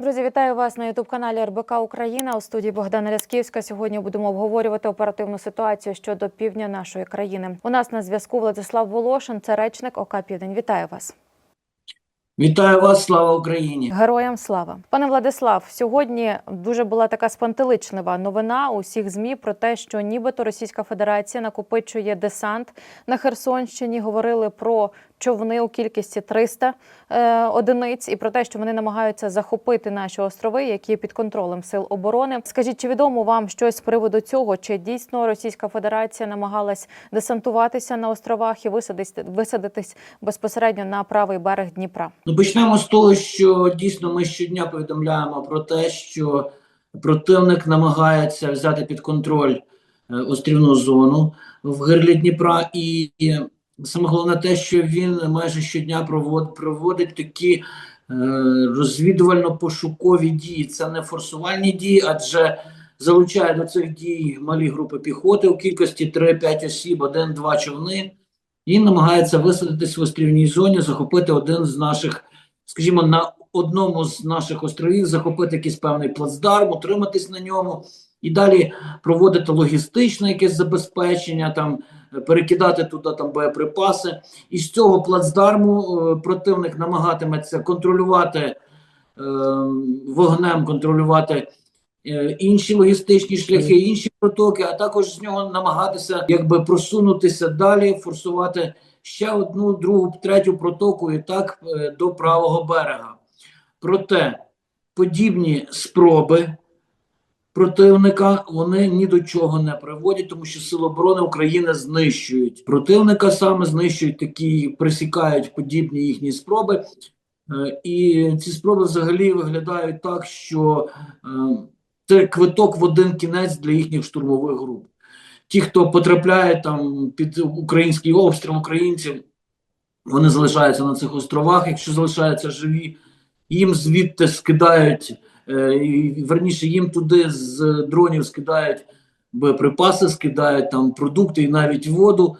Друзі, вітаю вас на ютуб-каналі РБК Україна. У студії Богдана Лясківська. Сьогодні будемо обговорювати оперативну ситуацію щодо півдня нашої країни. У нас на зв'язку Владислав Волошин, це речник ОК Південь. Вітаю вас. Вітаю вас, слава Україні! Героям слава, пане Владислав. Сьогодні дуже була така спантеличлива новина у всіх змі про те, що нібито Російська Федерація накопичує десант на Херсонщині. Говорили про човни у кількості 300 е, одиниць, і про те, що вони намагаються захопити наші острови, які під контролем сил оборони. Скажіть, чи відомо вам щось з приводу цього? Чи дійсно Російська Федерація намагалась десантуватися на островах і висадитись, висадитись безпосередньо на правий берег Дніпра? Ну, почнемо з того, що дійсно ми щодня повідомляємо про те, що противник намагається взяти під контроль е, острівну зону в гирлі Дніпра, і саме головне те, що він майже щодня провод, проводить такі е, розвідувально-пошукові дії. Це не форсувальні дії, адже залучає до цих дій малі групи піхоти у кількості 3-5 осіб, один-два човни. і намагається висадитись в острівній зоні, захопити один з наших, скажімо, на одному з наших островів, захопити якийсь певний плацдарм, утриматись на ньому і далі проводити логістичне якесь забезпечення, там перекидати туди там боєприпаси. І з цього плацдарму е, противник намагатиметься контролювати е, вогнем, контролювати. е, Інші логістичні шляхи, інші протоки, а також з нього намагатися якби просунутися далі, форсувати ще одну, другу, третю протоку і так до правого берега. Проте подібні спроби противника вони ні до чого не приводять, тому що Сили оборони України знищують противника, саме знищують такі, присікають подібні їхні спроби. Е, І ці спроби взагалі виглядають так, що е, це квиток в один кінець для їхніх штурмових груп. Ті, хто потрапляє там під український обстріл українців, вони залишаються на цих островах. Якщо залишаються живі, їм звідти скидають, верніше, їм туди з дронів скидають боєприпаси, скидають там продукти і навіть воду.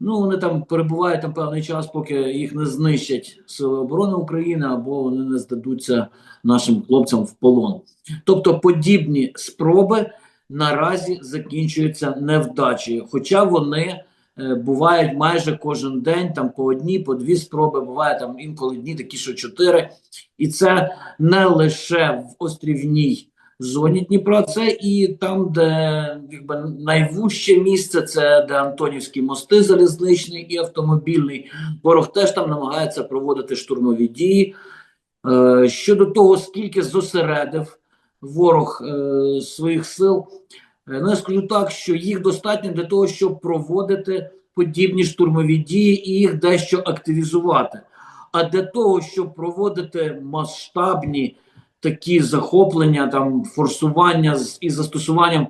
Ну, вони там перебувають там певний час, поки їх не знищать Сили оборони України або вони не здадуться нашим хлопцям в полон. Тобто подібні спроби наразі закінчуються невдачею, хоча вони е, бувають майже кожен день, там по одній, по дві спроби, буває там інколи дні такі, що чотири. І це не лише в острівній зоні Дніпра, це і там, де якби найвужче місце, це де Антонівські мости, залізничний і автомобільний. Ворог теж там намагається проводити штурмові дії. Е, щодо того, скільки зосередив ворог е, своїх сил, е, ну я скажу так, що їх достатньо для того, щоб проводити подібні штурмові дії і їх дещо активізувати. А для того, щоб проводити масштабні такі захоплення, там форсування з і застосуванням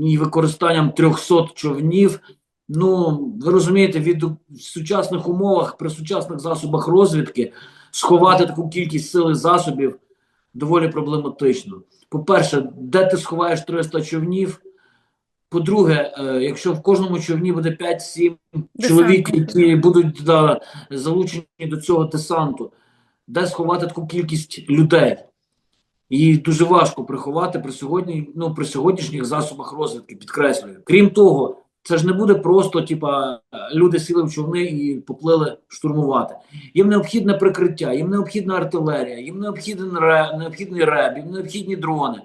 і використанням 300 човнів. Ну ви розумієте, від в сучасних умовах при сучасних засобах розвідки сховати таку кількість сил і засобів доволі проблематично. По-перше, де ти сховаєш 300 човнів? По-друге, е, якщо в кожному човні буде 5-7 чоловік, які будуть да, залучені до цього десанту, де сховати таку кількість людей? Її дуже важко приховати при сьогодні, ну при сьогоднішніх засобах розвідки, підкреслюю. Крім того, це ж не буде просто, типа, люди сіли в човни і поплили штурмувати. Їм необхідне прикриття, їм необхідна артилерія, їм необхідний ре, необхідний реб, їм необхідні дрони.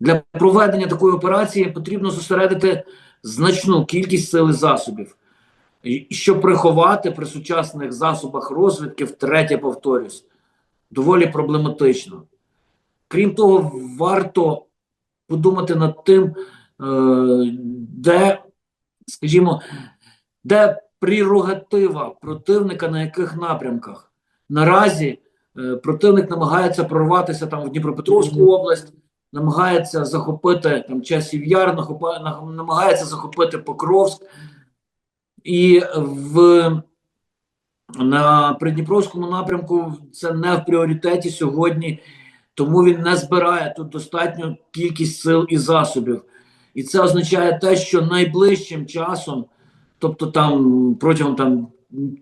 Для проведення такої операції потрібно зосередити значну кількість сил засобів, І щоб приховати при сучасних засобах розвідки, втретє повторюсь, доволі проблематично. Крім того, варто подумати над тим, е, де, скажімо, де прерогатива противника на яких напрямках. Наразі е, противник намагається прорватися там в Дніпропетровську область, намагається захопити там часів яр, намагається захопити Покровськ. І в на Придніпровському напрямку це не в пріоритеті сьогодні, тому він не збирає тут достатню кількість сил і засобів. І це означає те, що найближчим часом, тобто там протягом там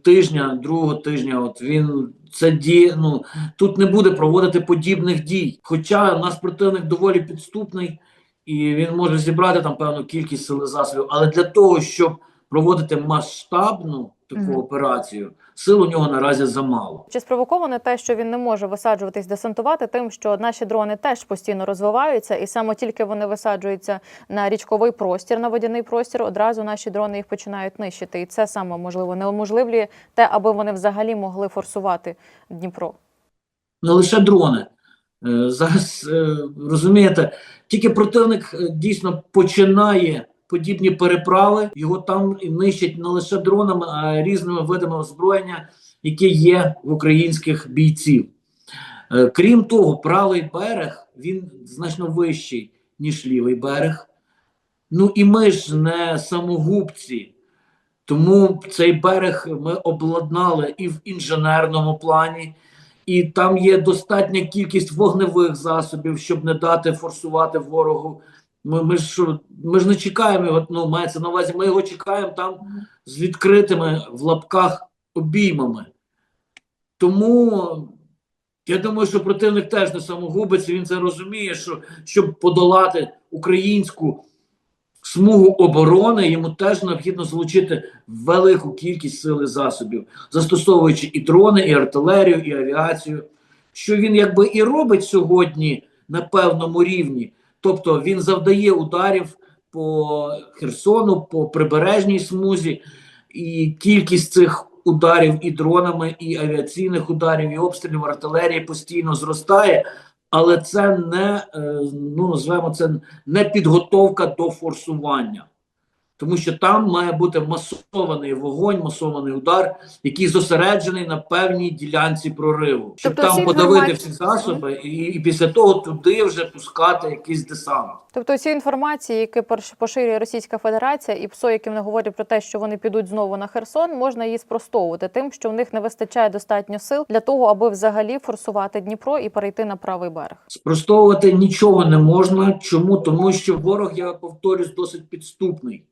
тижня, другого тижня, от він це діє. Ну тут не буде проводити подібних дій. Хоча наш противник доволі підступний, і він може зібрати там певну кількість сили засобів. Але для того, щоб проводити масштабну таку Мгм. операцію, сил у нього наразі замало. Чи спровоковане те, що він не може висаджуватись, десантувати, тим, що наші дрони теж постійно розвиваються, і саме тільки вони висаджуються на річковий простір, на водяний простір, одразу наші дрони їх починають нищити. І це саме можливо неможливлює те, аби вони взагалі могли форсувати Дніпро. не лише дрони. Е, Зараз е, розумієте, тільки противник е, дійсно починає подібні переправи, його там нищать не лише дронами, а різними видами озброєння, які є в українських бійців. Е, Крім того, правий берег він значно вищий, ніж лівий берег. Ну і ми ж не самогубці. Тому цей берег ми обладнали і в інженерному плані, і там є достатня кількість вогневих засобів, щоб не дати форсувати ворогу. Ми, ми, ж, ми ж не чекаємо його, ну, мається на увазі, ми його чекаємо там з відкритими в лапках обіймами. Тому я думаю, що противник теж не самогубець, він це розуміє, що щоб подолати українську смугу оборони, йому теж необхідно залучити велику кількість сил і засобів, застосовуючи і дрони, і артилерію, і авіацію, що він якби і робить сьогодні на певному рівні. Тобто він завдає ударів по Херсону, по прибережній смузі, і кількість цих ударів і дронами, і авіаційних ударів, і обстрілів артилерії постійно зростає. Але це не е, ну назвемо це не підготовка до форсування, тому що там має бути масований вогонь, масований удар, який зосереджений на певній ділянці прориву, щоб Тобто там подавити інформації- всі засоби, і, і після того туди вже пускати якийсь десант. Тобто ці інформації, які поширює Російська Федерація, і ПСО, які вони говорять про те, що вони підуть знову на Херсон, можна її спростовувати тим, що в них не вистачає достатньо сил для того, аби взагалі форсувати Дніпро і перейти на правий берег. Спростовувати нічого не можна. Чому? Тому що ворог, я повторюсь, досить підступний.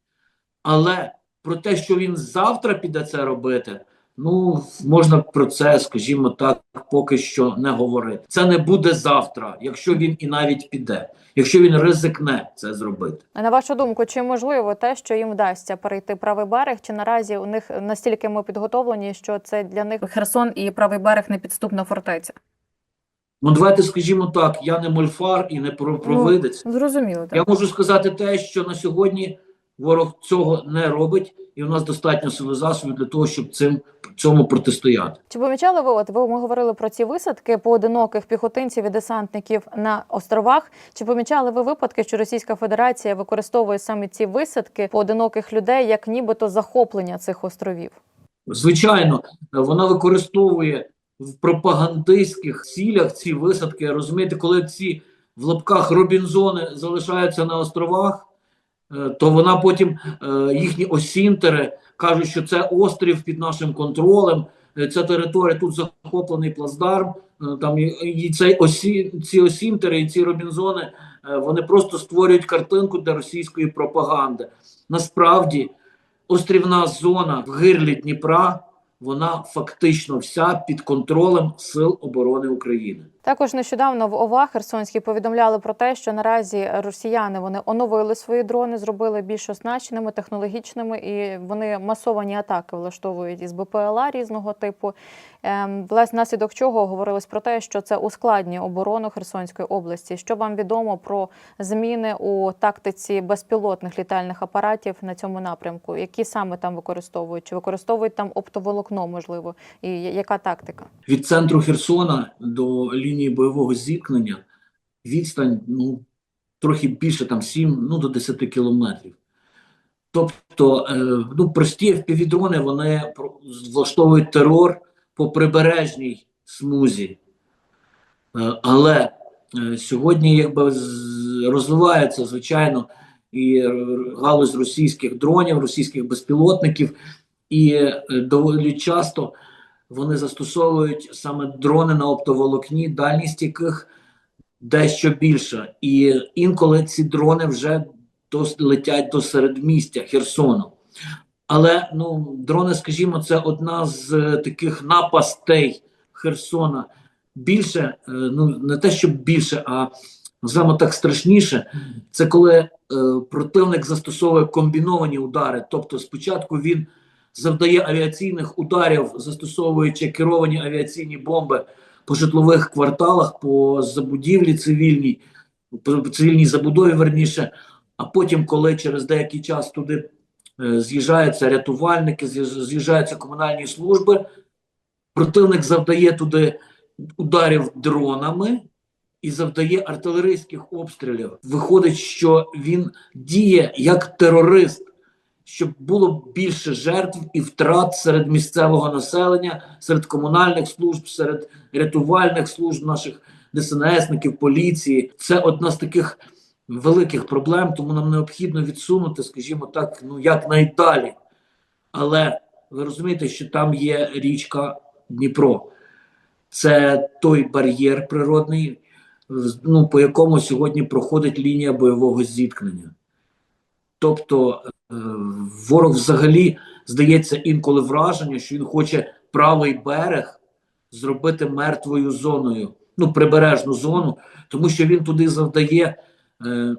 Але про те, що він завтра піде це робити, ну можна про це, скажімо так, поки що не говорити. Це не буде завтра, якщо він і навіть піде, якщо він ризикне це зробити. А на вашу думку, чи можливо те, що їм вдасться перейти правий берег, чи наразі у них настільки ми підготовлені, що це для них Херсон і правий берег не підступна фортеця? Ну давайте скажімо так, я не мольфар і не про- провидець. Зрозуміло, Я можу сказати те, що на сьогодні ворог цього не робить, і у нас достатньо сили засобів для того, щоб цим цьому протистояти. Чи помічали ви? От ви ми говорили про ці висадки поодиноких піхотинців і десантників на островах. Чи помічали ви випадки, що Російська Федерація використовує саме ці висадки поодиноких людей як нібито захоплення цих островів? Звичайно, вона використовує в пропагандистських цілях ці висадки. Розумієте, коли ці в лапках Робінзони залишаються на островах, то вона потім е, їхні осінтери кажуть, що це острів під нашим контролем. е, Ця територія тут захоплений плацдарм. е, Там і, цей осі, ці осінтери і ці Робінзони е, вони просто створюють картинку для російської пропаганди. Насправді, острівна зона в гирлі Дніпра, вона фактично вся під контролем Сил оборони України. Також нещодавно в ОВА Херсонській повідомляли про те, що наразі росіяни вони оновили свої дрони, зробили більш оснащеними, технологічними, і вони масовані атаки влаштовують із БПЛА різного типу. Ем, власне, наслідок чого говорилось про те, що це ускладнює оборону Херсонської області. Що вам відомо про зміни у тактиці безпілотних літальних апаратів на цьому напрямку? Які саме там використовують? Чи використовують там оптоволокно, можливо? І яка тактика? Від центру Херсона до лінії бойового зіткнення відстань ну, трохи більше, там 7 ну, до 10 кілометрів. Тобто, е, ну, прості впівдрони вони влаштовують терор по прибережній смузі. Е, але е, сьогодні якби розвивається, звичайно, і галузь російських дронів, російських безпілотників, і е, доволі часто вони застосовують саме дрони на оптоволокні, дальність яких дещо більша. І інколи ці дрони вже дос- летять до середмістя Херсону. Але ну, дрони, скажімо, це одна з е, таких напастей Херсона. Більше, е, ну не те, що більше, а саме так страшніше, це коли е, противник застосовує комбіновані удари. Тобто, спочатку він завдає авіаційних ударів, застосовуючи керовані авіаційні бомби по житлових кварталах, по забудівлі цивільній, по цивільній забудові, верніше. А потім, коли через деякий час туди з'їжджаються рятувальники, з'їжджаються комунальні служби, противник завдає туди ударів дронами і завдає артилерійських обстрілів. Виходить, що він діє як терорист, щоб було більше жертв і втрат серед місцевого населення, серед комунальних служб, серед рятувальних служб наших ДСНСників, поліції. Це одна з таких великих проблем, тому нам необхідно відсунути, скажімо так, ну якнайдалі. Але ви розумієте, що там є річка Дніпро. Це той бар'єр природний, ну, по якому сьогодні проходить лінія бойового зіткнення. Тобто е, ворог взагалі здається інколи враження, що він хоче правий берег зробити мертвою зоною, ну, прибережну зону, тому що він туди завдає е,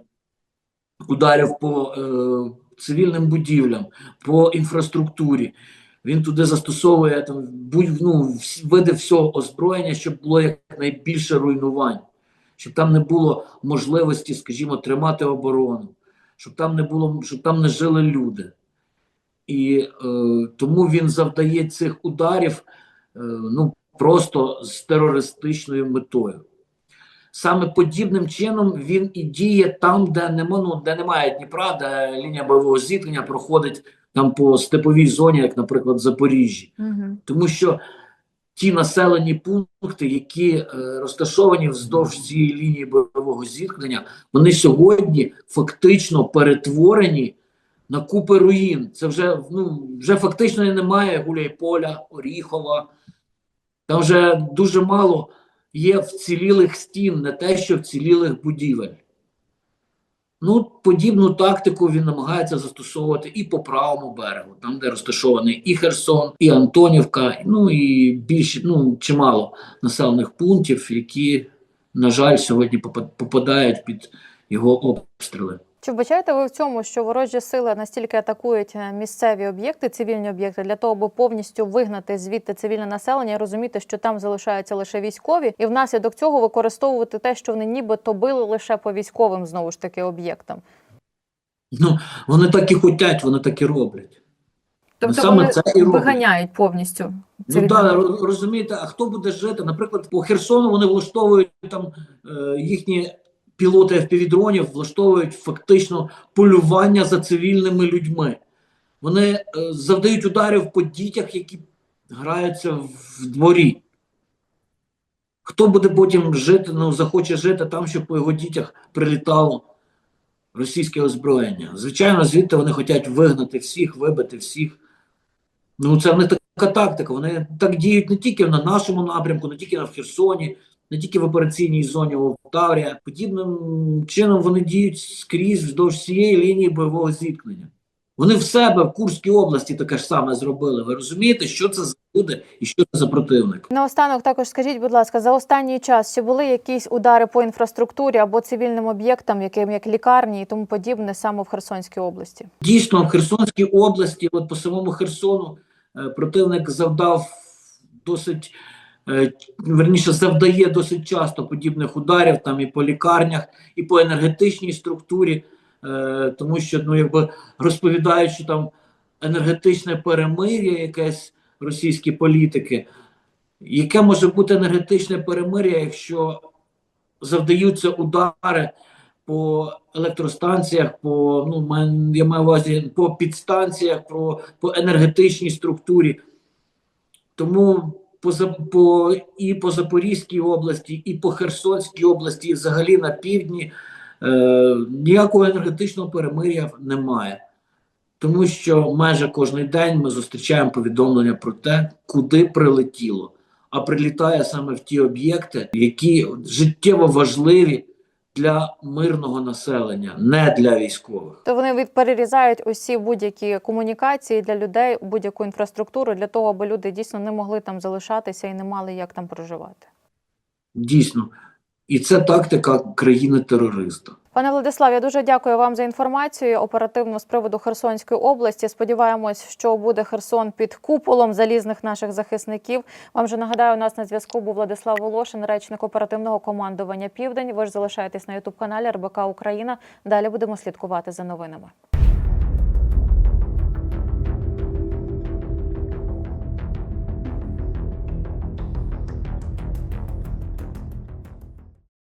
ударів по е, цивільним будівлям, по інфраструктурі. Він туди застосовує там будь, ну, види всього озброєння, щоб було якнайбільше руйнувань, щоб там не було можливості, скажімо, тримати оборону, щоб там не було, щоб там не жили люди. І е, тому він завдає цих ударів е, ну, просто з терористичною метою. Саме подібним чином він і діє там, де нема, ну, де немає Дніпра, де лінія бойового зіткнення проходить там по степовій зоні, як, наприклад, в Запоріжжі. Угу. Тому що ті населені пункти, які е, розташовані вздовж цієї лінії бойового зіткнення, вони сьогодні фактично перетворені на купи руїн. Це вже ну вже фактично немає Гуляйполя, Оріхова. Там вже дуже мало є вцілілих стін, не те, що вцілілих будівель. Ну, подібну тактику він намагається застосовувати і по правому берегу, там, де розташований і Херсон, і Антонівка, ну і більше, ну, чимало населених пунктів, які, на жаль, сьогодні попадають під його обстріли. Чи вбачаєте ви в цьому, що ворожі сили настільки атакують е, місцеві об'єкти, цивільні об'єкти, для того, аби повністю вигнати звідти цивільне населення і розуміти, що там залишаються лише військові, і внаслідок цього використовувати те, що вони нібито били лише по військовим знову ж таки об'єктам? Ну, вони так і хотять, вони так і роблять. Тобто саме вони це і роблять. виганяють повністю. Ну так, роз- розумієте, а хто буде жити? Наприклад, по Херсону вони влаштовують там е, їхні пілоти FPV-дронів влаштовують фактично полювання за цивільними людьми. Вони е, завдають ударів по дітях, які граються в дворі. Хто буде потім жити, ну захоче жити там, щоб по його дітях прилітало російське озброєння? Звичайно, звідти вони хочуть вигнати всіх, вибити всіх. Ну, це не така тактика. Вони так діють не тільки на нашому напрямку, не тільки на Херсоні, не тільки в операційній зоні в Таврія. Подібним чином вони діють скрізь вздовж всієї лінії бойового зіткнення. Вони в себе в Курській області таке ж саме зробили. Ви розумієте, що це за люди і що це за противник? Наостанок також скажіть, будь ласка, за останній час чи були якісь удари по інфраструктурі або цивільним об'єктам, яким як лікарні і тому подібне, саме в Херсонській області? Дійсно, в Херсонській області, от по самому Херсону, е, противник завдав досить, верніше, завдає досить часто подібних ударів там і по лікарнях, і по енергетичній структурі, е, тому що ну, якби розповідають, що там енергетичне перемир'я, якесь російські політики. Яке може бути енергетичне перемир'я, якщо завдаються удари по електростанціях, по ну я маю увазі по підстанціях, про по енергетичній структурі. Тому по, по і по Запорізькій області, і по Херсонській області, і взагалі на півдні е, ніякого енергетичного перемир'я немає. Тому що майже кожен день ми зустрічаємо повідомлення про те, куди прилетіло. А прилітає саме в ті об'єкти, які життєво важливі для мирного населення, не для військових. То вони від перерізають усі будь-які комунікації для людей, будь-яку інфраструктуру для того, аби люди дійсно не могли там залишатися і не мали як там проживати. Дійсно. І це тактика країни-терориста. Пане Владиславе, я дуже дякую вам за інформацію оперативно з приводу Херсонської області. Сподіваємось, що буде Херсон під куполом залізних наших захисників. Вам же нагадаю, у нас на зв'язку був Владислав Волошин, речник оперативного командування Південь. Ви ж залишаєтесь на Ютуб каналі РБК Україна. Далі будемо слідкувати за новинами.